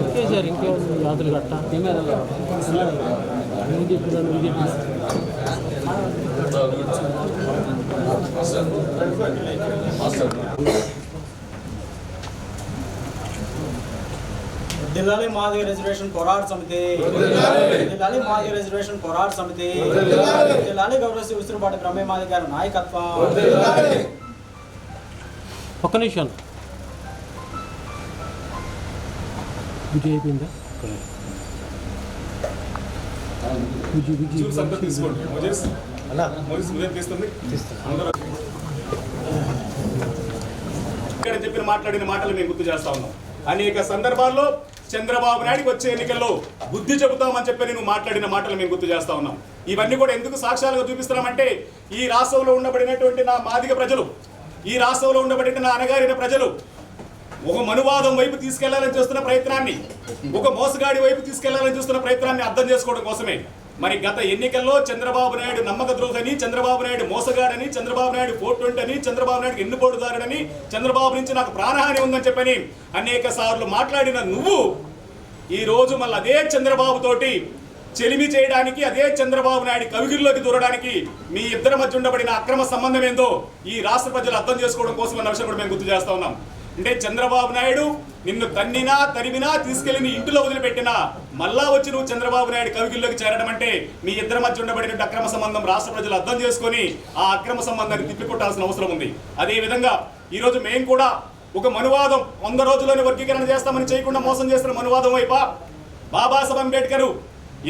Okay sir ఇంకే వ్యాధులు కట్ట నువ్వు చెప్పినా నువ్వు జిల్లాలి మాదిగ రిజర్వేషన్ పోరాట సమితి జిల్లాలి మాదిగ రిజర్వేషన్ పోరాట సమితి జిల్లాలి గౌరవ శ్రీ ఉసురుపాటి బ్రహ్మే మాదిగ గారి నాయకత్వం ఒక్క నిమిషం. విజయ్ అయిపోయిందా విజయ్ విజయ్ తీసుకోండి. తీస్తుంది? ఇక్కడ చెప్పిన మాట్లాడిన మాటలు మేము గుర్తు చేస్తా ఉన్నాం. అనేక సందర్భాల్లో చంద్రబాబు నాయుడికి వచ్చే ఎన్నికల్లో బుద్ధి చెబుతామని చెప్పి నేను మాట్లాడిన మాటలు మేము గుర్తు చేస్తా ఉన్నాం. ఇవన్నీ కూడా ఎందుకు సాక్ష్యాలుగా చూపిస్తున్నామంటే ఈ రాష్ట్రంలో ఉండబడినటువంటి నా మాదిగ ప్రజలు ఈ రాష్ట్రంలో ఉండబడిన నా అనగారిన ప్రజలు ఒక మనువాదం వైపు తీసుకెళ్ళాలని చూస్తున్న ప్రయత్నాన్ని ఒక మోసగాడి వైపు తీసుకెళ్ళాలని చూస్తున్న ప్రయత్నాన్ని అర్థం చేసుకోవడం కోసమే మరి గత ఎన్నికల్లో చంద్రబాబు నాయుడు నమ్మక ద్రోహని చంద్రబాబు నాయుడు మోసగాడని చంద్రబాబు నాయుడు పోటుంటని చంద్రబాబు నాయుడు ఎన్నుపోటుదారుడని చంద్రబాబు నుంచి నాకు ప్రాణహాని ఉందని చెప్పని అనేక సార్లు మాట్లాడిన నువ్వు ఈ రోజు మళ్ళీ అదే చంద్రబాబు తోటి చెలిమి చేయడానికి అదే చంద్రబాబు నాయుడు కవిగిరిలోకి దూరడానికి మీ ఇద్దరి మధ్య ఉండబడిన అక్రమ సంబంధం ఏందో ఈ రాష్ట్ర ప్రజలు అర్థం చేసుకోవడం కోసం అన్న విషయం కూడా మేము గుర్తు చేస్తా ఉన్నాం. అంటే చంద్రబాబు నాయుడు నిన్ను తన్నినా తరిమినా తీసుకెళ్ళి నీ ఇంటిలో వదిలిపెట్టినా మళ్ళా వచ్చి నువ్వు చంద్రబాబు నాయుడు కవిగిల్లోకి చేరడం అంటే మీ ఇద్దరి మధ్య ఉండబడిన అక్రమ సంబంధం రాష్ట్ర ప్రజలు అర్థం చేసుకొని ఆ అక్రమ సంబంధాన్ని తిప్పికొట్టాల్సిన అవసరం ఉంది. అదే విధంగా ఈరోజు మేము కూడా ఒక మనువాదం వంద రోజుల్లోనే వర్గీకరణ చేస్తామని చేయకుండా మోసం చేస్తున్న మనువాదం వైపా బాబాసాహెబ్ అంబేద్కర్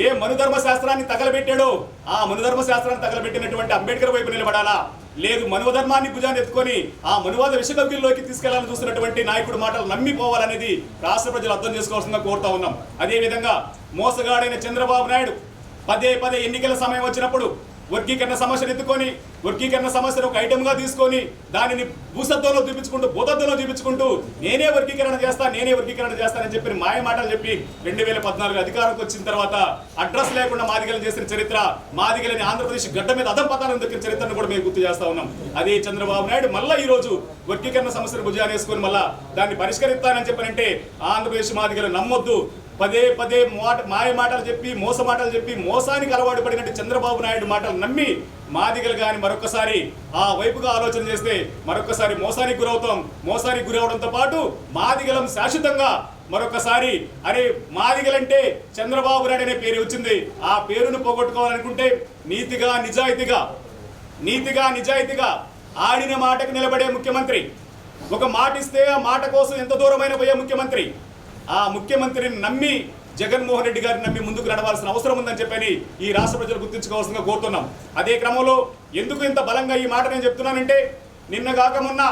ఏ మనుధర్మ శాస్త్రాన్ని తగలబెట్టాడో ఆ మనుధర్మ శాస్త్రాన్ని తగలబెట్టినటువంటి అంబేద్కర్ వైపు నిలబడాలా? లేదు మనువధర్మాన్ని భుజాన్ని ఎత్తుకొని ఆ మనువాద విషకవిలోకి తీసుకెళ్ళాలని చూస్తున్నటువంటి నాయకుడు మాటలు నమ్మిపోవాలనేది రాష్ట్ర ప్రజలు అర్థం చేసుకోవాల్సిందిగా కోరుతా ఉన్నాం. అదేవిధంగా మోసగాడైన చంద్రబాబు నాయుడు పదే పదే ఎన్నికల సమయం వచ్చినప్పుడు వర్గీకరణ సమస్యను ఎత్తుకొని వర్గీకరణ సమస్యను ఒక ఐటమ్గా తీసుకొని దానిని భూసత్వంలో చూపించుకుంటూ భూతత్వంలో చూపించుకుంటూ నేనే వర్గీకరణ చేస్తా నేనే వర్గీకరణ చేస్తానని చెప్పి మాయ మాటలు చెప్పి రెండు వేల పద్నాలుగు అధికారంకి వచ్చిన తర్వాత అడ్రస్ లేకుండా మాదిగలను చేసిన చరిత్ర మాదిగలని ఆంధ్రప్రదేశ్ గడ్డ మీద అదం పతాలను దక్కిన చరిత్రను కూడా మేము గుర్తు చేస్తా ఉన్నాం. అదే చంద్రబాబు నాయుడు మళ్ళీ ఈ రోజు వర్గీకరణ సమస్యను భుజానేసుకొని వేసుకొని మళ్ళా దాన్ని పరిష్కరిస్తానని చెప్పనంటే ఆంధ్రప్రదేశ్ మాదిగలు నమ్మొద్దు. పదే పదే మాట మాయ మాటలు చెప్పి మోస మాటలు చెప్పి మోసానికి అలవాటు పడినట్టు చంద్రబాబు నాయుడు మాటలు నమ్మి మాదిగలు కానీ మరొకసారి ఆ వైపుగా ఆలోచన చేస్తే మరొకసారి మోసానికి గురవుతాం. మోసానికి గురవడంతో పాటు మాదిగలం శాశ్వతంగా మరొకసారి అరే మాదిగలంటే చంద్రబాబు నాయుడు అనే పేరు వచ్చింది. ఆ పేరును పోగొట్టుకోవాలనుకుంటే నీతిగా నిజాయితీగా నీతిగా నిజాయితీగా ఆడిన మాటకు నిలబడే ముఖ్యమంత్రి. ఒక మాట ఇస్తే ఆ మాట కోసం ఎంత దూరమైన పోయే ముఖ్యమంత్రి? ఆ ముఖ్యమంత్రిని నమ్మి జగన్మోహన్ రెడ్డి గారిని నమ్మి ముందుకు నడవాల్సిన అవసరం ఉందని చెప్పని ఈ రాష్ట్ర ప్రజలు గుర్తించుకోవాల్సిందిగా కోరుతున్నాం. అదే క్రమంలో ఎందుకు ఇంత బలంగా ఈ మాట నేను చెప్తున్నానంటే నిన్న కాక మొన్న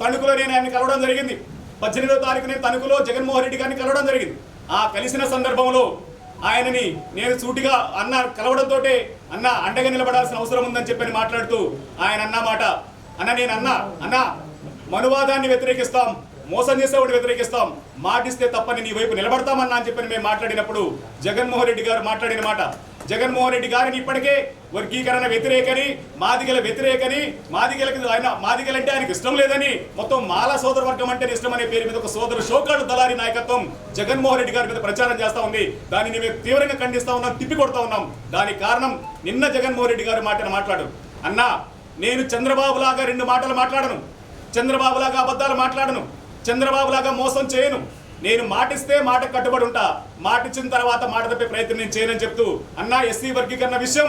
తణుకులో నేను ఆయన కలవడం జరిగింది. పద్దెనిమిదో తారీఖు నేను తణుకులో జగన్మోహన్ రెడ్డి గారిని కలవడం జరిగింది. ఆ కలిసిన సందర్భంలో ఆయనని నేను సూటిగా అన్న కలవడంతో అన్న అండగా నిలబడాల్సిన అవసరం ఉందని చెప్పని మాట్లాడుతూ ఆయన అన్న మాట అన్న నేను అన్న అన్న మనువాదాన్ని వ్యతిరేకిస్తాం మోసం చేసేవాడు వ్యతిరేకిస్తాం. మాటిస్తే తప్పని నీ వైపు నిలబడతామన్నా అని చెప్పి మేము మాట్లాడినప్పుడు జగన్మోహన్ రెడ్డి గారు మాట్లాడిన మాట. జగన్మోహన్ రెడ్డి గారిని ఇప్పటికే వర్గీకరణ వ్యతిరేకని మాదిగల వ్యతిరేకని మాదిగలకి ఆయన మాదిగలంటే ఆయనకి ఇష్టం లేదని మొత్తం మాల సోదర వర్గం అంటే ఇష్టం అనే పేరు మీద ఒక సోదరు షోకాడు దళారి నాయకత్వం జగన్మోహన్ రెడ్డి గారి మీద ప్రచారం చేస్తా ఉంది. దానిని మేము తీవ్రంగా ఖండిస్తా ఉన్నాం తిప్పి కొడతా ఉన్నాం. దానికి కారణం నిన్న జగన్మోహన్ రెడ్డి గారు మాటను మాట్లాడు. అన్నా నేను చంద్రబాబు లాగా రెండు మాటలు మాట్లాడను. చంద్రబాబు లాగా అబద్ధాలు మాట్లాడను. చంద్రబాబు లాగా మోసం చేయను. నేను మాటిస్తే మాట కట్టుబడి ఉంటా. మాటిచ్చిన తర్వాత మాట తప్పే ప్రయత్నం నేను చేయనని చెప్తూ అన్నా ఎస్సీ వర్గీకరణ విషయం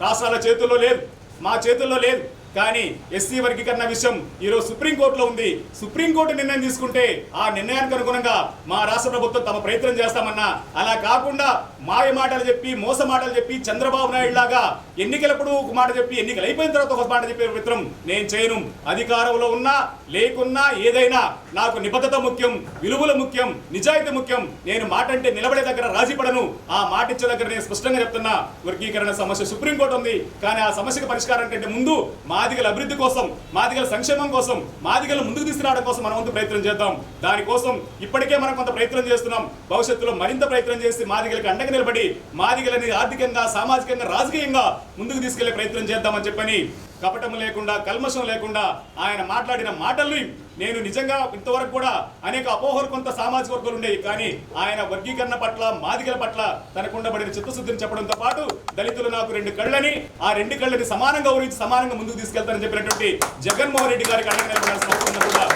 రాష్ట్రాల చేతుల్లో లేదు. మా చేతుల్లో లేదు. కానీ ఎస్సీ వర్గీకరణ విషయం ఈరోజు సుప్రీంకోర్టులో ఉంది. సుప్రీంకోర్టు నిర్ణయం తీసుకుంటే ఆ నిర్ణయానికి అనుగుణంగా మా రాష్ట్ర ప్రభుత్వం తమ ప్రయత్నం చేస్తామన్నా. అలా కాకుండా మాయ మాటలు చెప్పి మోస మాటలు చెప్పి చంద్రబాబు నాయుడు లాగా ఎన్నికలప్పుడు ఒక మాట చెప్పి ఎన్నికలు అయిపోయిన తర్వాత ఒక మాట చెప్పే మిత్రం నేను చేయను. అధికారంలో ఉన్నా లేకున్నా ఏదైనా నాకు నిబద్ధత ముఖ్యం విలువలు ముఖ్యం నిజాయితీ ముఖ్యం. నేను మాట అంటే నిలబడే దగ్గర రాజీ పడను. ఆ మాట ఇచ్చే దగ్గర నేను స్పష్టంగా చెప్తున్నా. వర్గీకరణ సమస్య సుప్రీంకోర్టు ఉంది. కానీ ఆ సమస్యకు పరిష్కారం కంటే ముందు మా మాదిగల అభివృద్ధి కోసం మాదిగల సంక్షేమం కోసం మాదిగల ముందుకు తీసుకురావడం కోసం మనం వంతు ప్రయత్నం చేద్దాం. దానికోసం ఇప్పటికే మనం కొంత ప్రయత్నం చేస్తున్నాం. భవిష్యత్తులో మరింత ప్రయత్నం చేసి మాదిగలకు అండగా నిలబడి మాదిగలని ఆర్థికంగా సామాజికంగా రాజకీయంగా ముందుకు తీసుకెళ్ళే ప్రయత్నం చేద్దామని చెప్పని కపటం లేకుండా కల్మషం లేకుండా ఆయన మాట్లాడిన మాటల్ని నేను నిజంగా ఇంతవరకు కూడా అనేక అపోహలు కొంత సామాజిక వర్గాలు ఉండేవి కానీ ఆయన వర్గీకరణ పట్ల మాదిగల పట్ల తనకుండబడిన చిత్తశుద్ధిని చెప్పడంతో పాటు దళితులు నాకు రెండు కళ్ళని ఆ రెండు కళ్ళని సమానంగా ఊరించి సమానంగా ముందుకు తీసుకెళ్తానని చెప్పినటువంటి జగన్మోహన్ రెడ్డి గారికి అండగా నిలబడాల్సిన అవసరం కూడా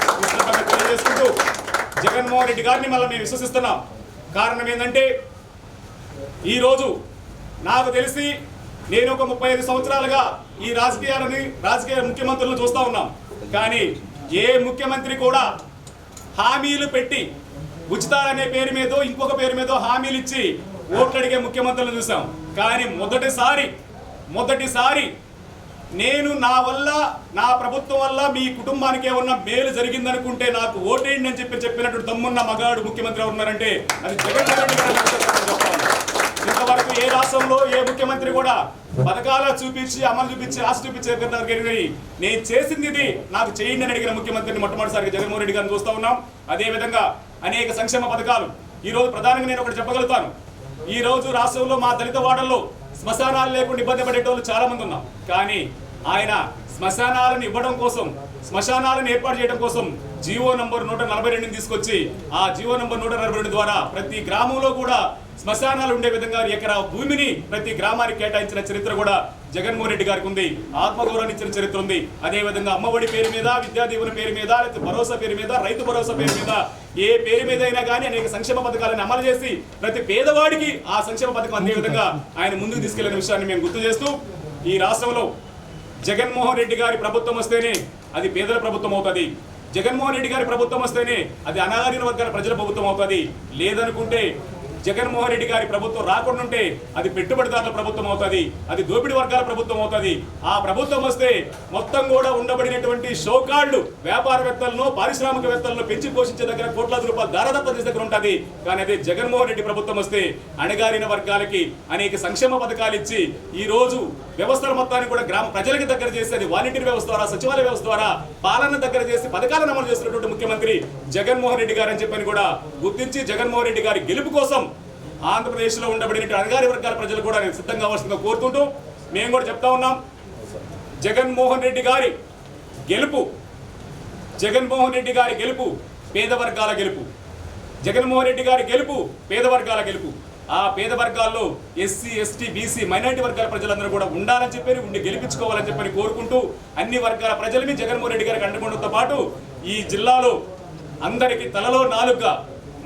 తెలియజేసుకుంటూ జగన్మోహన్ రెడ్డి గారిని మళ్ళీ మేము విశ్వసిస్తున్నాం. కారణం ఏంటంటే ఈరోజు నాకు తెలిసి నేను ఒక ముప్పై ఐదు సంవత్సరాలుగా ఈ రాజకీయాలని రాజకీయ ముఖ్యమంత్రులను చూస్తా ఉన్నాం. కానీ ఏ ముఖ్యమంత్రి కూడా హామీలు పెట్టి ఉచితాలనే పేరు మీదో ఇంకొక పేరు మీదో హామీలు ఇచ్చి ఓట్లు అడిగే ముఖ్యమంత్రులను చూసాం. కానీ మొదటిసారి మొదటిసారి నేను నా వల్ల నా ప్రభుత్వం వల్ల మీ కుటుంబానికి ఏమన్నా మేలు జరిగిందనుకుంటే నాకు ఓటేయండి అని చెప్పి చెప్పినట్టు తమ్మున్న మగాడు ముఖ్యమంత్రి ఉన్నారంటే అది జగన్మోహన్ ఇప్పటి వరకు ఏ రాష్ట్రంలో ఏ ముఖ్యమంత్రి కూడా పథకాల చూపించి అమలు చూపించి ఆశ చూపించే నేను చేసింది ఇది. నాకు చేయండి అని అడిగిన ముఖ్యమంత్రిని మొట్టమొదటిసారి జగన్మోహన్ రెడ్డి గారిని చూస్తూ ఉన్నాం. అదే విధంగా అనేక సంక్షేమ పథకాలు. ఈ రోజు ప్రధానంగా నేను ఒకటి చెప్పగలుగుతాను. ఈ రోజు రాష్ట్రంలో మా దళిత వాడల్లో శ్మశానాలు లేకుండా ఇబ్బంది పడేటోళ్ళు చాలా మంది ఉన్నాం. కానీ ఆయన శ్మశానాలను ఇవ్వడం కోసం శ్మశానాలను ఏర్పాటు చేయడం కోసం జీవో నంబర్ నూట నలభై రెండుని తీసుకొచ్చి ఆ జీవో నంబర్ నూట నలభై రెండు ద్వారా ప్రతి గ్రామంలో కూడా శ్మశానాలు ఉండే విధంగా ఎకరా భూమిని ప్రతి గ్రామానికి కేటాయించిన చరిత్ర కూడా జగన్మోహన్ రెడ్డి గారికి ఉంది. ఆత్మగౌరవాన్ని ఇచ్చిన చరిత్ర ఉంది. అదే విధంగా అమ్మఒడి పేరు మీద విద్యాదీవుని పేరు మీద లేకపోతే భరోసా పేరు మీద రైతు భరోసా పేరు మీద ఏ పేరు మీద అయినా కానీ అనేక సంక్షేమ పథకాలను అమలు చేసి ప్రతి పేదవాడికి ఆ సంక్షేమ పథకం అందే విధంగా ఆయన ముందుకు తీసుకెళ్ళిన విషయాన్ని మేము గుర్తు చేస్తూ ఈ రాష్ట్రంలో జగన్మోహన్ రెడ్డి గారి ప్రభుత్వం వస్తేనే అది పేదల ప్రభుత్వం అవుతుంది. జగన్మోహన్ రెడ్డి గారి ప్రభుత్వం వస్తేనే అది అనాగరిన వర్గాల ప్రజల ప్రభుత్వం అవుతుంది. లేదనుకుంటే జగన్మోహన్ రెడ్డి గారి ప్రభుత్వం రాకుండా ఉంటే అది పెట్టుబడిదారుల ప్రభుత్వం అవుతుంది అది దోపిడీ వర్గాల ప్రభుత్వం అవుతుంది. ఆ ప్రభుత్వం వస్తే మొత్తం కూడా ఉండబడినటువంటి షోకాళ్ళు వ్యాపారవేత్తలను పారిశ్రామికవేత్తలను పెంచి పోషించే దగ్గర కోట్లాది రూపాయల దారదత్త చేసే దగ్గర ఉంటుంది. కానీ అదే జగన్మోహన్ రెడ్డి ప్రభుత్వం వస్తే అణగారిన వర్గాలకి అనేక సంక్షేమ పథకాలు ఇచ్చి ఈ రోజు వ్యవస్థల మొత్తాన్ని కూడా గ్రామ ప్రజలకి దగ్గర చేసి అది వాలంటీర్ వ్యవస్థ ద్వారా సచివాలయ వ్యవస్థ ద్వారా పాలన దగ్గర చేసి పథకాలను అమలు చేస్తున్నటువంటి ముఖ్యమంత్రి జగన్మోహన్ రెడ్డి గారు అని చెప్పని కూడా గుర్తించి జగన్మోహన్ రెడ్డి గారి గెలుపు కోసం ఆంధ్రప్రదేశ్లో ఉండబడిన అధికారి వర్గాల ప్రజలు కూడా నేను సిద్ధంగా వస్తుందో కోరుతుంటూ మేము కూడా చెప్తా ఉన్నాం. జగన్మోహన్ రెడ్డి గారి గెలుపు జగన్మోహన్ రెడ్డి గారి గెలుపు పేద వర్గాల గెలుపు జగన్మోహన్ రెడ్డి గారి గెలుపు పేద వర్గాల గెలుపు. ఆ పేద వర్గాల్లో ఎస్సీ ఎస్టీ బీసీ మైనారిటీ వర్గాల ప్రజలందరూ కూడా ఉండాలని చెప్పి ఉండి గెలిపించుకోవాలని చెప్పని కోరుకుంటూ అన్ని వర్గాల ప్రజలని జగన్మోహన్ రెడ్డి గారికి అండకుండడంతో పాటు ఈ జిల్లాలో అందరికీ తలలో నాలుగుగా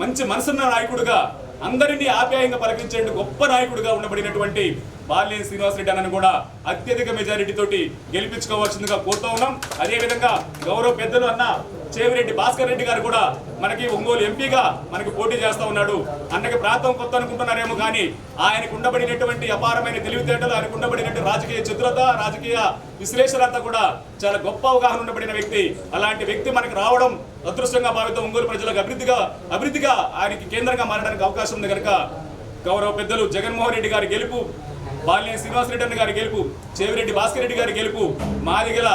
మంచి మనసున్న నాయకుడుగా అందరినీ ఆప్యాయంగా పలికించే గొప్ప నాయకుడిగా ఉండబడినటువంటి బాలినేని శ్రీనివాసరెడ్డి అన్నను కూడా అత్యధిక మెజారిటీ తోటి గెలిపించుకోవాల్సిందిగా కోరుతూ ఉన్నాం. అదేవిధంగా గౌరవ పెద్దలు అన్న చేవిరెడ్డి భాస్కర్ రెడ్డి గారు కూడా మనకి ఒంగోలు ఎంపీగా మనకి పోటీ చేస్తా ఉన్నాడు. అన్నకి ప్రాంతం కొత్త అనుకుంటున్నారేమో కానీ ఆయనకు ఉండబడినటువంటి అపారమైన తెలివితేటలు ఆయనకు ఉండబడినటువంటి రాజకీయ చతురత రాజకీయ విశ్లేషణ అంతా కూడా చాలా గొప్ప అవగాహన ఉండబడిన వ్యక్తి. అలాంటి వ్యక్తి మనకు రావడం అదృష్టంగా భావితం ఒంగోలు ప్రజలకు అభివృద్ధిగా అభివృద్ధిగా ఆయనకి కేంద్రంగా మారడానికి అవకాశం ఉంది కనుక గౌరవ పెద్దలు జగన్మోహన్ రెడ్డి గారి గెలుపు బాలినేని శ్రీనివాసరెడ్డి అన్న గారి గెలుపు చేవిరెడ్డి భాస్కర్ రెడ్డి గారి గెలుపు మాదిగల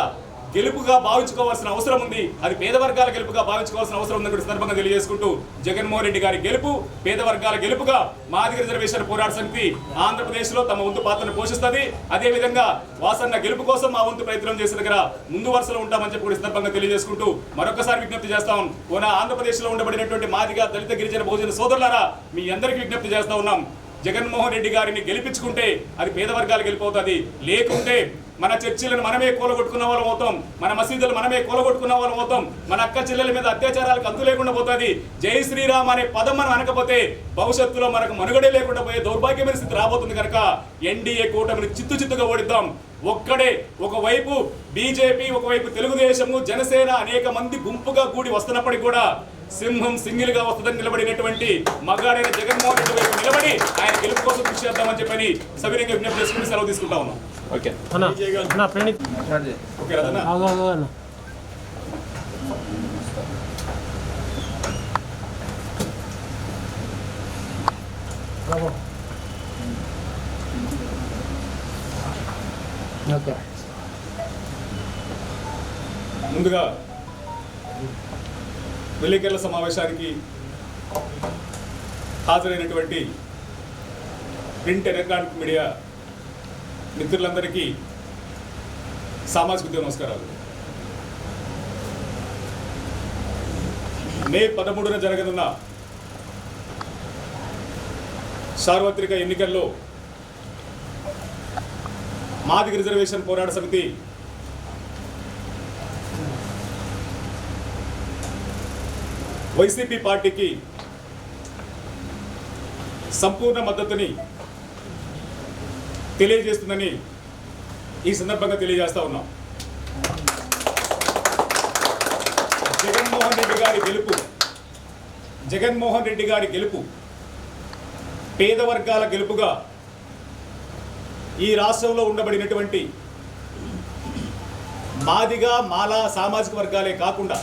గెలుపుగా భావించుకోవాల్సిన అవసరం ఉంది. అది పేద వర్గాల గెలుపుగా భావించుకోవాల్సిన అవసరం ఉందని కూడా సందర్భంగా తెలియజేసుకుంటూ జగన్మోహన్ రెడ్డి గారి గెలుపు పేద వర్గాల గెలుపుగా మాదిగ రిజర్వేషన్ పోరాట సమితి ఆంధ్రప్రదేశ్లో తమ వంతు పాత్రను పోషిస్తుంది. అదేవిధంగా వాసన్న గెలుపు కోసం మా వంతు ప్రయత్నం చేసిన దగ్గర ముందు వరుసలో ఉంటామని చెప్పి కూడా సందర్భంగా తెలియజేసుకుంటూ మరొకసారి విజ్ఞప్తి చేస్తాం ఓనా ఆంధ్రప్రదేశ్లో ఉండబడినటువంటి మాదిగ దళిత గిరిజన భోజన సోదరులారా మీ అందరికీ విజ్ఞప్తి చేస్తా ఉన్నాం. జగన్మోహన్ రెడ్డి గారిని గెలిపించుకుంటే అది పేద వర్గాలు గెలిపోతుంది లేకుంటే మన చర్చిలను మనమే కూలగొట్టుకున్న వాళ్ళం అవుతాం. మన మసీదులు మనమే కూలగొట్టుకున్న వాళ్ళం అవుతాం. మన అక్క చెల్లెల మీద అత్యాచారాలకు అంతు లేకుండా పోతుంది. జై శ్రీరామ్ అనే పదం మనం అనకపోతే భవిష్యత్తులో మనకు మనుగడే లేకుండా పోయే దౌర్భాగ్యమైన స్థితి రాబోతుంది కనుక ఎన్డీఏ కూటమిని చిత్తు చిత్తుగా ఓడిద్దాం. ఒక్కడే ఒకవైపు బీజేపీ ఒకవైపు తెలుగుదేశము జనసేన అనేక మంది గుంపుగా కూడి వస్తున్నప్పటికీ కూడా సింహం సింగిల్గా వస్తుందని నిలబడినటువంటి మగాడైన జగన్మోహన్ రెడ్డి వైపు నిలబడి ఆయన గెలుపు కోసం కృషి చేద్దామని చెప్పని సవినయంగా విజ్ఞప్తి చేసుకుని సెలవు తీసుకుంటా ఉన్నాం. ఓకే. ఓకే. ముందుగా విలేకరుల సమావేశానికి హాజరైనటువంటి ప్రింట్ ఎలక్ట్రానిక్ మీడియా మిత్రులందరికీ సామాజిక ఉద్యోగ నమస్కారాలు. మే పదమూడున జరగనున్న సార్వత్రిక ఎన్నికల్లో మాదిగ రిజర్వేషన్ పోరాట సమితి వైసీపీ పార్టీకి సంపూర్ణ మద్దతుని తెలియజేస్తుందని ఈ సందర్భంగా తెలియజేస్తా ఉన్నాం. జగన్మోహన్ రెడ్డి గారి గెలుపు జగన్మోహన్ రెడ్డి గారి గెలుపు పేద వర్గాల గెలుపుగా ఈ రాష్ట్రంలో ఉండబడినటువంటి మాదిగా మాలా సామాజిక వర్గాలే కాకుండా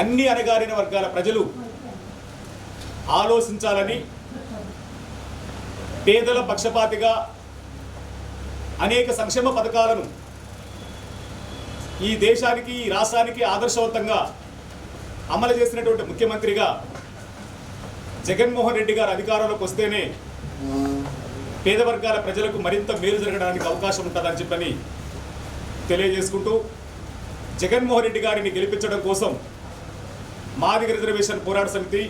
అన్ని అణగారిన వర్గాల ప్రజలు ఆలోచించాలని పేదల పక్షపాతిగా అనేక సంక్షేమ పథకాలను ఈ దేశానికి ఈ రాష్ట్రానికి ఆదర్శవంతంగా అమలు చేసినటువంటి ముఖ్యమంత్రిగా జగన్మోహన్ రెడ్డి గారు అధికారంలోకి వస్తేనే పేద వర్గాల ప్రజలకు మరింత మేలు జరగడానికి అవకాశం ఉంటుందని చెప్పని తెలియజేసుకుంటూ జగన్మోహన్ రెడ్డి గారిని గెలిపించడం కోసం మాదిగ రిజర్వేషన్ పోరాట సమితి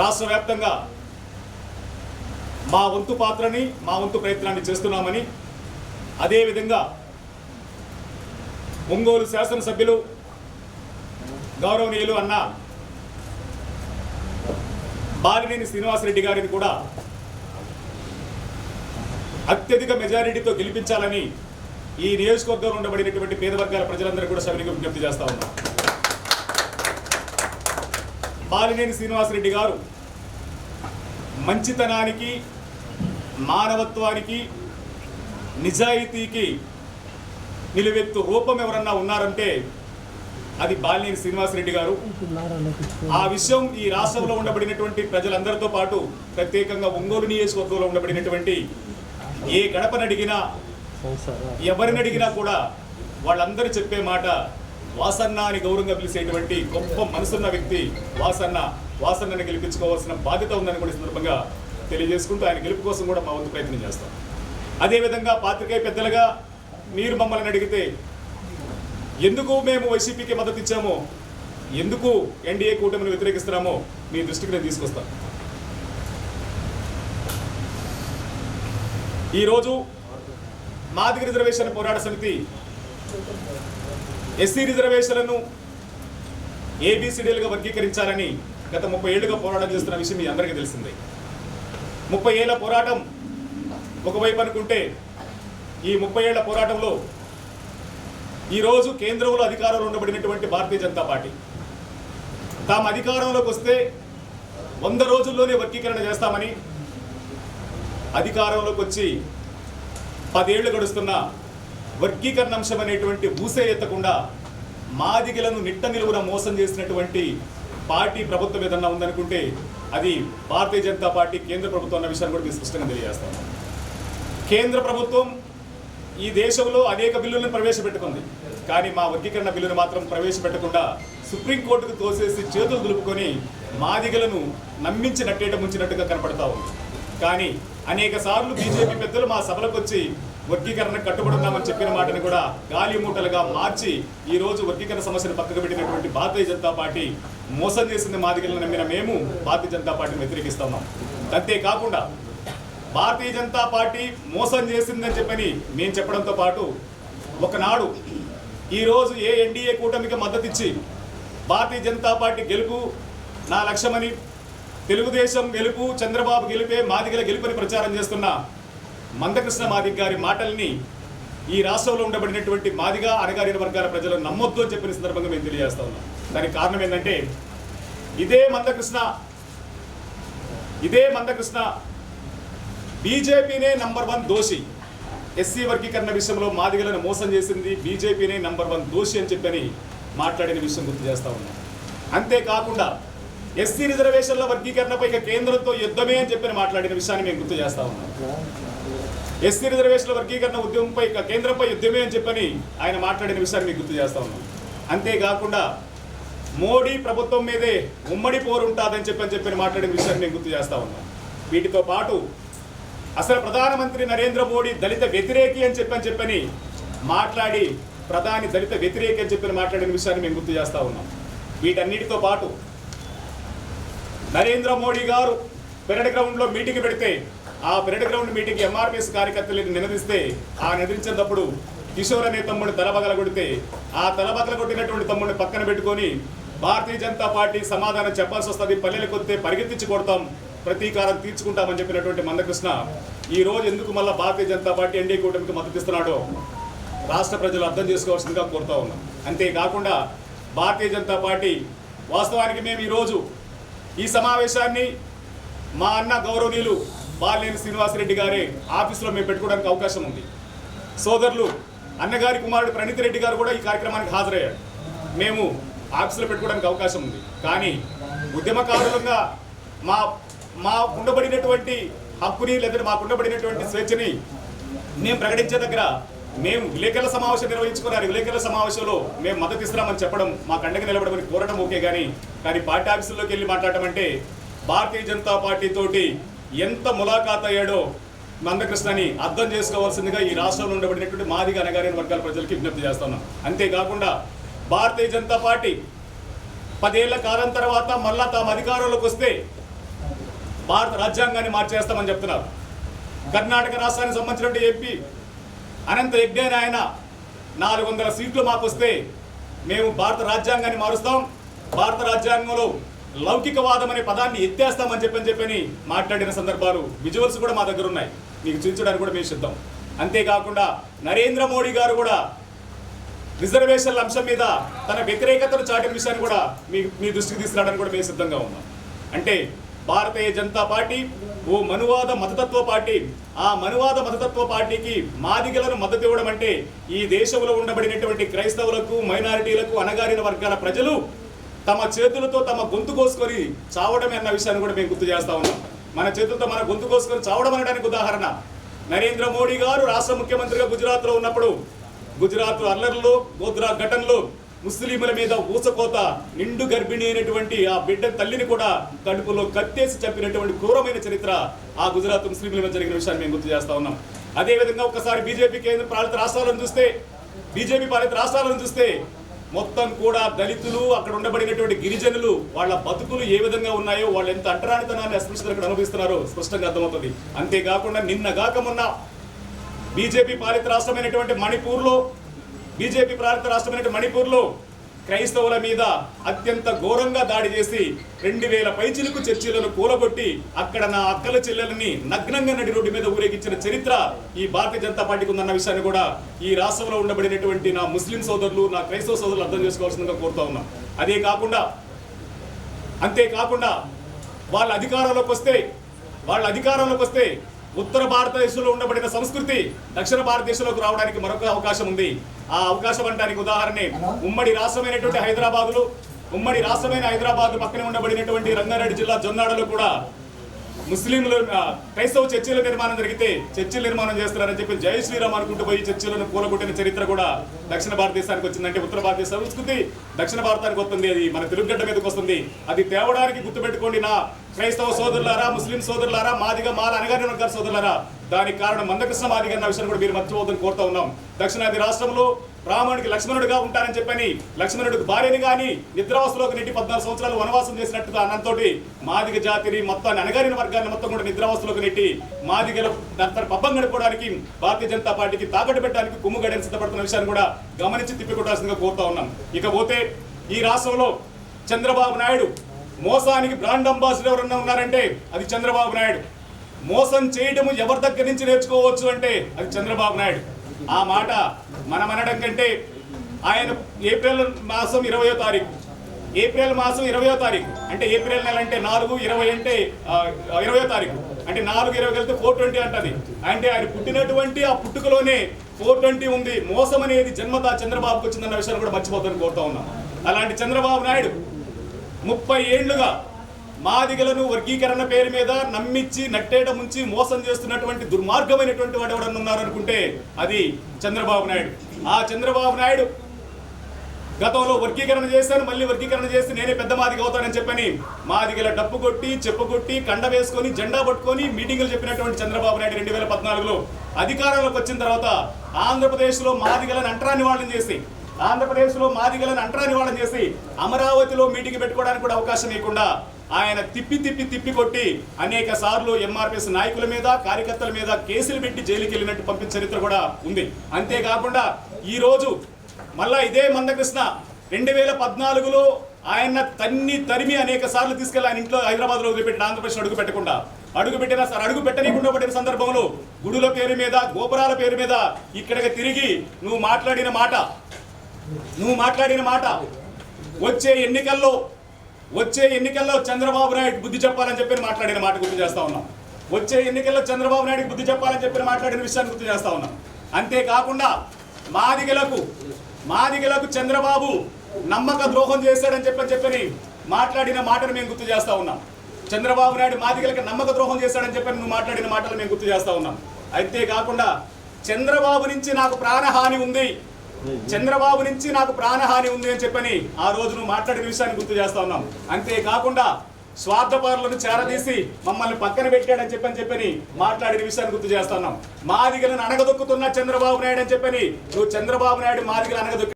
రాష్ట్ర వ్యాప్తంగా మా వంతు పాత్రని మా వంతు ప్రయత్నాన్ని చేస్తున్నామని అదేవిధంగా ఒంగోలు శాసనసభ్యులు గౌరవనీయులు అన్న బాలినేని శ్రీనివాసరెడ్డి గారిని కూడా అత్యధిక మెజారిటీతో గెలిపించాలని ఈ నియోజకవర్గంలో ఉండబడినటువంటి పేద వర్గాల ప్రజలందరూ కూడా సభ్యులకు విజ్ఞప్తి చేస్తా ఉన్నాం. బాలినేని శ్రీనివాసరెడ్డి గారు మంచితనానికి మానవత్వానికి నిజాయితీకి నిలువెత్తు రూపం ఎవరన్నా ఉన్నారంటే అది బాలినేని శ్రీనివాసరెడ్డి గారు. ఆ విషయం ఈ రాష్ట్రంలో ఉండబడినటువంటి ప్రజలందరితో పాటు ప్రత్యేకంగా ఒంగోలు నియోజకవర్గంలో ఉండబడినటువంటి ఏ గడపనడిగినా ఎవరినడిగినా కూడా వాళ్ళందరూ చెప్పే మాట వాసన్న అని గౌరవంగా పిలిచేటువంటి గొప్ప మనసున్న వ్యక్తి వాసన్న వాసన్నని గెలిపించుకోవాల్సిన బాధ్యత ఉందని కూడా సందర్భంగా తెలియజేసుకుంటూ ఆయన గెలుపు కోసం కూడా మా వంతు ప్రయత్నం చేస్తాం. అదేవిధంగా పాత్రికేయ పెద్దలుగా మీరు మమ్మల్ని అడిగితే ఎందుకు మేము వైసీపీకి మద్దతు ఇచ్చామో ఎందుకు ఎన్డీఏ కూటమిని వ్యతిరేకిస్తున్నామో మీ దృష్టికి నేను తీసుకొస్తాను ఈరోజు మాదిగ రిజర్వేషన్ పోరాట సమితి ఎస్సీ రిజర్వేషన్లను ఏబిసిడీలుగా వర్గీకరించాలని గత ముప్పై ఏళ్ళుగా పోరాటం చేస్తున్న విషయం మీ అందరికీ తెలిసిందే. ముప్పై ఏళ్ళ పోరాటం ఒకవైపు అనుకుంటే ఈ ముప్పై ఏళ్ళ పోరాటంలో ఈరోజు కేంద్రంలో అధికారంలో ఉండబడినటువంటి భారతీయ జనతా పార్టీ తాము అధికారంలోకి వస్తే వంద రోజుల్లోనే వర్గీకరణ చేస్తామని అధికారంలోకి వచ్చి పదేళ్ళు గడుస్తున్న వర్గీకరణ అంశం అనేటువంటి ఊసే ఎత్తకుండా మాదిగలను నిట్ట నిలువున మోసం చేసినటువంటి పార్టీ ప్రభుత్వం ఏదన్నా ఉందనుకుంటే అది భారతీయ జనతా పార్టీ కేంద్ర ప్రభుత్వం అన్న విషయాన్ని కూడా మీకు స్పష్టంగా తెలియజేస్తాను. కేంద్ర ప్రభుత్వం ఈ దేశంలో అనేక బిల్లులను ప్రవేశపెట్టుకుంది. కానీ మా వర్గీకరణ బిల్లును మాత్రం ప్రవేశపెట్టకుండా సుప్రీంకోర్టుకు తోసేసి చేతులు దులుపుకొని మాదిగలను నమ్మించి నట్టేట ముంచినట్టుగా కనపడతా ఉంది. కానీ అనేక సార్లు బీజేపీ పెద్దలు మా సభలకు వచ్చి వర్గీకరణ కట్టుబడి ఉన్నామని చెప్పిన మాటని కూడా గాలి మూటలుగా మార్చి ఈ రోజు వర్గీకరణ సమస్యను పక్కకు పెట్టినటువంటి భారతీయ జనతా పార్టీ మోసం చేసింది మాదిగలను నమ్మిన మేము భారతీయ జనతా పార్టీని వ్యతిరేకిస్తున్నాం అంతేకాకుండా భారతీయ జనతా పార్టీ మోసం చేసిందని చెప్పని మేము చెప్పడంతో పాటు ఒకనాడు ఈరోజు ఏ ఎన్డీఏ కూటమికి మద్దతు ఇచ్చి భారతీయ జనతా పార్టీ గెలుపు నా లక్ష్యమని తెలుగుదేశం గెలుపు చంద్రబాబు గెలిపే మాదిగల గెలుపని ప్రచారం చేస్తున్న మందకృష్ణ మాదిగ గారి మాటల్ని ఈ రాష్ట్రంలో ఉండబడినటువంటి మాదిగా అణగారిన వర్గాల ప్రజలు నమ్మొద్దు అని చెప్పిన సందర్భంగా మేము తెలియజేస్తా ఉన్నాం. దానికి కారణం ఏంటంటే ఇదే మందకృష్ణ ఇదే మందకృష్ణ బీజేపీనే నంబర్ వన్ దోషి. ఎస్సీ వర్గీకరణ విషయంలో మాదిగలను మోసం చేసింది బీజేపీనే నంబర్ వన్ దోషి అని చెప్పని మాట్లాడిన విషయం గుర్తు చేస్తూ ఉన్నాం. అంతేకాకుండా ఎస్సీ రిజర్వేషన్ల వర్గీకరణపై ఇక కేంద్రంతో యుద్ధమే అని చెప్పి మాట్లాడిన విషయాన్ని మేము గుర్తు చేస్తూ ఉన్నాం. ఎస్సీ రిజర్వేషన్ల వర్గీకరణ ఉద్యమంపై కేంద్రంపై యుద్ధమే అని చెప్పని ఆయన మాట్లాడిన విషయాన్ని మీకు గుర్తు చేస్తా ఉన్నాం అంతేకాకుండా మోడీ ప్రభుత్వం మీదే ఉమ్మడి పోరు ఉంటుందని చెప్పని చెప్పిన మాట్లాడిన విషయాన్ని మేము గుర్తు చేస్తా ఉన్నాం వీటితో పాటు అసలు ప్రధానమంత్రి నరేంద్ర మోడీ దళిత వ్యతిరేకి అని చెప్పని చెప్పని మాట్లాడి ప్రధాని దళిత వ్యతిరేకి అని చెప్పిన మాట్లాడిన విషయాన్ని మేము గుర్తు చేస్తా ఉన్నాం వీటన్నిటితో పాటు నరేంద్ర మోడీ గారు పెరడ్ గ్రౌండ్లో మీటింగ్ పెడితే ఆ పెరడ్ గ్రౌండ్ మీటింగ్ ఎంఆర్పిఎస్ కార్యకర్తలను నినదిస్తే ఆ నిద్రించేటప్పుడు కిషోర్ అనే తమ్ముడు తలబగల కొడితే ఆ తలబగల కొట్టినటువంటి తమ్ముడిని పక్కన పెట్టుకొని భారతీయ జనతా పార్టీ సమాధానం చెప్పాల్సి వస్తుంది పల్లెలకు వస్తే పరిగెత్తించి కొడతాం ప్రతీకారం తీర్చుకుంటామని చెప్పినటువంటి మందకృష్ణ ఈ రోజు ఎందుకు మళ్ళీ భారతీయ జనతా పార్టీ ఎన్డీ కూటమికి మద్దతు ఇస్తున్నాడో రాష్ట్ర ప్రజలు అర్థం చేసుకోవాల్సిందిగా కోరుతా ఉన్నాం. అంతేకాకుండా భారతీయ జనతా పార్టీ వాస్తవానికి మేము ఈరోజు ఈ సమావేశాన్ని మా అన్న గౌరవనీయులు బాలినేని శ్రీనివాసరెడ్డి గారి ఆఫీసులో మేము పెట్టుకోవడానికి అవకాశం ఉంది. సోదరులు అన్నగారి కుమారుడు ప్రణీత్ రెడ్డి గారు కూడా ఈ కార్యక్రమానికి హాజరయ్యాడు మేము ఆఫీసులో పెట్టుకోవడానికి అవకాశం ఉంది. కానీ ఉద్యమకారులంగా మా మా ఉండబడినటువంటి హక్కుని లేదంటే మాకు ఉండబడినటువంటి స్వేచ్ఛని మేము ప్రకటించే దగ్గర మేము విలేకరుల సమావేశం నిర్వహించుకున్నారు. విలేకరుల సమావేశంలో మేము మద్దతు ఇస్తున్నామని చెప్పడం మా కండగా నిలబడమని కోరడం ఓకే కానీ కానీ పార్టీ ఆఫీసుల్లోకి వెళ్ళి మాట్లాడటం అంటే భారతీయ జనతా పార్టీ తోటి ఎంత ములాఖాత్ అయ్యాడో మందకృష్ణని అర్థం చేసుకోవాల్సిందిగా ఈ రాష్ట్రంలో ఉండబడినటువంటి మాదిగ అనగారిన వర్గాల ప్రజలకి విజ్ఞప్తి చేస్తున్నాం. అంతేకాకుండా భారతీయ జనతా పార్టీ పదేళ్ళ కాలం తర్వాత మళ్ళా తాము అధికారంలోకి వస్తే భారత రాజ్యాంగాన్ని మార్చేస్తామని చెప్తున్నారు. కర్ణాటక రాష్ట్రానికి సంబంధించినటువంటి ఎంపీ అనంత యజ్ఞాని ఆయన నాలుగు వందల సీట్లు మాకు వస్తే మేము భారత రాజ్యాంగాన్ని మారుస్తాం. భారత రాజ్యాంగంలో లౌకికవాదం అనే పదాన్ని ఎత్తేస్తామని చెప్పని చెప్పని మాట్లాడిన సందర్భాలు విజువల్స్ కూడా మా దగ్గర ఉన్నాయి. మీకు చూపించడానికి కూడా మేము సిద్ధం. అంతేకాకుండా నరేంద్ర మోడీ గారు కూడా రిజర్వేషన్ల అంశం మీద తన వ్యతిరేకతను చాటిన విషయాన్ని కూడా మీ మీ దృష్టికి తీసుకురావడానికి కూడా మేము సిద్ధంగా ఉన్నాం. అంటే భారతీయ జనతా పార్టీ ఓ మనువాద మతతత్వ పార్టీ ఆ మనువాద మతతత్వ పార్టీకి మాదిగలను మద్దతు ఇవ్వడం అంటే ఈ దేశంలో ఉండబడినటువంటి క్రైస్తవులకు మైనారిటీలకు అణగారిన వర్గాల ప్రజలు తమ చేతులతో తమ గొంతు కోసుకొని చావడమే అన్న విషయాన్ని కూడా మేము గుర్తు చేస్తా ఉన్నాం. మన చేతులతో మన గొంతు కోసుకొని చావడం అనడానికి ఉదాహరణ. నరేంద్ర మోడీ గారు రాష్ట్ర ముఖ్యమంత్రిగా గుజరాత్లో ఉన్నప్పుడు గుజరాత్ అల్లర్లో గోద్రా ఘటనలో ముస్లింల మీద ఊసకోత నిండు గర్భిణి అయినటువంటి ఆ బిడ్డ తల్లిని కూడా కడుపులో కత్తేసి చంపినటువంటి క్రూరమైన చరిత్ర ఆ గుజరాత్ ముస్లింల మీద జరిగిన విషయాన్ని మేము గుర్తు చేస్తా ఉన్నాం. అదే విధంగా ఒకసారి బీజేపీ కేంద్ర పాలిత రాష్ట్రాలను చూస్తే బీజేపీ పాలిత రాష్ట్రాలను చూస్తే మొత్తం కూడా దళితులు అక్కడ ఉండబడినటువంటి గిరిజనులు వాళ్ళ బతుకులు ఏ విధంగా ఉన్నాయో వాళ్ళు ఎంత అంటరానితనాన్ని అస్పృశ్యతను అక్కడ అనుభవిస్తున్నారో స్పష్టంగా అర్థమవుతుంది. అంతేకాకుండా నిన్న గాక మొన్న బీజేపీ పాలిత రాష్ట్రమైనటువంటి మణిపూర్లో బీజేపీ పాలిత రాష్ట్రమైనటువంటి మణిపూర్లో క్రైస్తవుల మీద అత్యంత ఘోరంగా దాడి చేసి రెండు వేల పైచిలకు చర్చిలను కూలగొట్టి అక్కడ నా అక్కల చెల్లెలని నగ్నంగా నడి రోడ్డు మీద ఊరేగించిన చరిత్ర ఈ భారతీయ జనతా పార్టీకి ఉందన్న విషయాన్ని కూడా ఈ రాష్ట్రంలో ఉండబడినటువంటి నా ముస్లిం సోదరులు నా క్రైస్తవ సోదరులు అర్థం చేసుకోవాల్సిందిగా కోరుతా ఉన్నా. అదే కాకుండా అంతేకాకుండా వాళ్ళ అధికారంలోకి వస్తే వాళ్ళ అధికారంలోకి వస్తే ఉత్తర భారతదేశంలో ఉండబడిన సంస్కృతి దక్షిణ భారతదేశంలోకి రావడానికి మరొక అవకాశం ఉంది. ఆ అవకాశం అంటానికి ఉదాహరణే ఉమ్మడి రాష్ట్రమైనటువంటి హైదరాబాదులో ఉమ్మడి రాష్ట్రమైన హైదరాబాద్ పక్కనే ఉండబడినటువంటి రంగారెడ్డి జిల్లా జొన్నాడలో కూడా ముస్లింలు క్రైస్తవ చర్చిల నిర్మాణం జరిగితే చర్చిల నిర్మాణం చేస్తున్నారని చెప్పి జై శ్రీరామ్ అనుకుంటూ పోయి చర్చిలను కూలగొట్టిన చరిత్ర కూడా దక్షిణ భారతదేశానికి వచ్చిందంటే ఉత్తర భారతదేశ సంస్కృతి దక్షిణ భారతానికి వస్తుంది. అది మన తెలుగుగడ్డ మీదకి వస్తుంది. అది తేవడానికి గుర్తుపెట్టుకోండి నా క్రైస్తవ సోదరులారా ముస్లిం సోదరులారా మాదిగా మాల అనగానే వర్గాల సోదరులారా దానికి కారణం మందకృష్ణ మాదిగా అన్న విషయాన్ని కూడా మీరు మర్చిపోవద్దని కోరుతా ఉన్నాం. దక్షిణాది రాష్ట్రంలో రాముడికి లక్ష్మణుడిగా ఉంటానని చెప్పని లక్ష్మణుడికి భార్యని గాని నిద్రావస్థలోకి నెట్టి పద్నాలుగు సంవత్సరాలు వనవాసం చేసినట్టుగా అన్నంతోటి మాదిగ జాతిని మొత్తాన్ని అనగారిన వర్గాన్ని మొత్తం కూడా నిద్రావస్థలోకి నెట్టి మాదిగల తన పబ్బం గడుపుకోవడానికి భారతీయ జనతా పార్టీకి తాకట్టు పెట్టడానికి కుమ్ము గడిని సిద్ధపడుతున్న విషయాన్ని కూడా గమనించి తిప్పికొట్టాల్సిందిగా కోరుతా ఉన్నాం. ఇకపోతే ఈ రాష్ట్రంలో చంద్రబాబు నాయుడు మోసానికి బ్రాండ్ అంబాసిడర్ ఎవరన్నా ఉన్నారంటే అది చంద్రబాబు నాయుడు. మోసం చేయడం ఎవరి దగ్గర నుంచి నేర్చుకోవచ్చు అంటే అది చంద్రబాబు నాయుడు. ఆ మాట మనం అనడం కంటే ఆయన ఏప్రిల్ మాసం ఇరవయో తారీఖు. ఏప్రిల్ మాసం ఇరవయో తారీఖు. అంటే ఏప్రిల్ నెల అంటే నాలుగు ఇరవై అంటే ఇరవయో తారీఖు. అంటే నాలుగు ఇరవై వెళ్తే ఫోర్ ట్వంటీ అంటది. అంటే ఆయన పుట్టినటువంటి ఆ పుట్టుకలోనే ఫోర్ ట్వంటీ ఉంది. మోసం అనేది జన్మత చంద్రబాబుకు వచ్చిందన్న విషయాన్ని కూడా మర్చిపోతాను కోరుతా ఉన్నాం. అలాంటి చంద్రబాబు నాయుడు ముప్పై ఏళ్ళుగా మాదిగలను వర్గీకరణ పేరు మీద నమ్మించి నట్టేట ముంచి మోసం చేస్తున్నటువంటి దుర్మార్గమైనటువంటి వాడు ఎవడన్నా ఉన్నారనుకుంటే అది చంద్రబాబు నాయుడు. ఆ చంద్రబాబు నాయుడు గతంలో వర్గీకరణ చేశాను మళ్ళీ వర్గీకరణ చేస్తే నేనే పెద్ద మాదిగ అవుతానని చెప్పని మాదిగల డప్పు కొట్టి చెప్పు కొట్టి కండ వేసుకొని జెండా పట్టుకొని మీటింగులు చెప్పినటువంటి చంద్రబాబు నాయుడు రెండు వేల పద్నాలుగులో అధికారంలోకి వచ్చిన తర్వాత ఆంధ్రప్రదేశ్లో మాదిగలను అంటరాని వాళ్ళని చేసి ఆంధ్రప్రదేశ్లో మాదిగలను అంటరాని వాళ్ళని చేసి అమరావతిలో మీటింగ్ పెట్టుకోవడానికి కూడా అవకాశం లేకుండా ఆయన తిప్పి తిప్పి తిప్పి కొట్టి అనేక సార్లు ఎంఆర్పిఎస్ నాయకుల మీద కార్యకర్తల మీద కేసులు పెట్టి జైలుకి వెళ్ళినట్టు పంపిన చరిత్ర కూడా ఉంది. అంతేకాకుండా ఈ రోజు మళ్ళా ఇదే మందకృష్ణ రెండు వేల పద్నాలుగులో ఆయన తన్ని తరిమి అనేక సార్లు తీసుకెళ్ళి ఆయన ఇంట్లో హైదరాబాద్లో వదిలిపెట్టిన ఆంధ్రప్రదేశ్ అడుగు పెట్టకుండా. అడుగు పెట్టిన సార్ అడుగు పెట్టనీకుండా పడిన సందర్భంలో గుడుల పేరు మీద గోపురాల పేరు మీద ఇక్కడికి తిరిగి నువ్వు మాట్లాడిన మాట నువ్వు మాట్లాడిన మాట వచ్చే ఎన్నికల్లో వచ్చే ఎన్నికల్లో చంద్రబాబు నాయుడు బుద్ధి చెప్పాలని చెప్పి మాట్లాడిన మాట గుర్తు చేస్తా ఉన్నాం. వచ్చే ఎన్నికల్లో చంద్రబాబు నాయుడు బుద్ధి చెప్పాలని చెప్పి మాట్లాడిన విషయాన్ని గుర్తు చేస్తా ఉన్నాం. అంతేకాకుండా మాదిగలకు మాదిగలకు చంద్రబాబు నమ్మక ద్రోహం చేశాడని చెప్పని చెప్పని మాట్లాడిన మాటను మేము గుర్తు చేస్తా ఉన్నాం. చంద్రబాబు నాయుడు మాదిగలకు నమ్మక ద్రోహం చేశాడని చెప్పని నువ్వు మాట్లాడిన మాటలు మేము గుర్తు చేస్తా ఉన్నాం. అంతేకాకుండా చంద్రబాబు నుంచి నాకు ప్రాణహాని ఉంది. చంద్రబాబు నుంచి నాకు ప్రాణహాని ఉంది అని చెప్పని ఆ రోజు నువ్వు మాట్లాడిన విషయాన్ని గుర్తు చేస్తా ఉన్నాం. అంతేకాకుండా స్వార్థపరులను చేరదీసి మమ్మల్ని పక్కన పెట్టాడని చెప్పని చెప్పని మాట్లాడిన విషయాన్ని గుర్తు చేస్తా ఉన్నాం. మాదిగలను అనగదొక్కుతున్న చంద్రబాబు నాయుడు అని చెప్పని నువ్వు చంద్రబాబు నాయుడు మాదిగలు అనగదొక్కి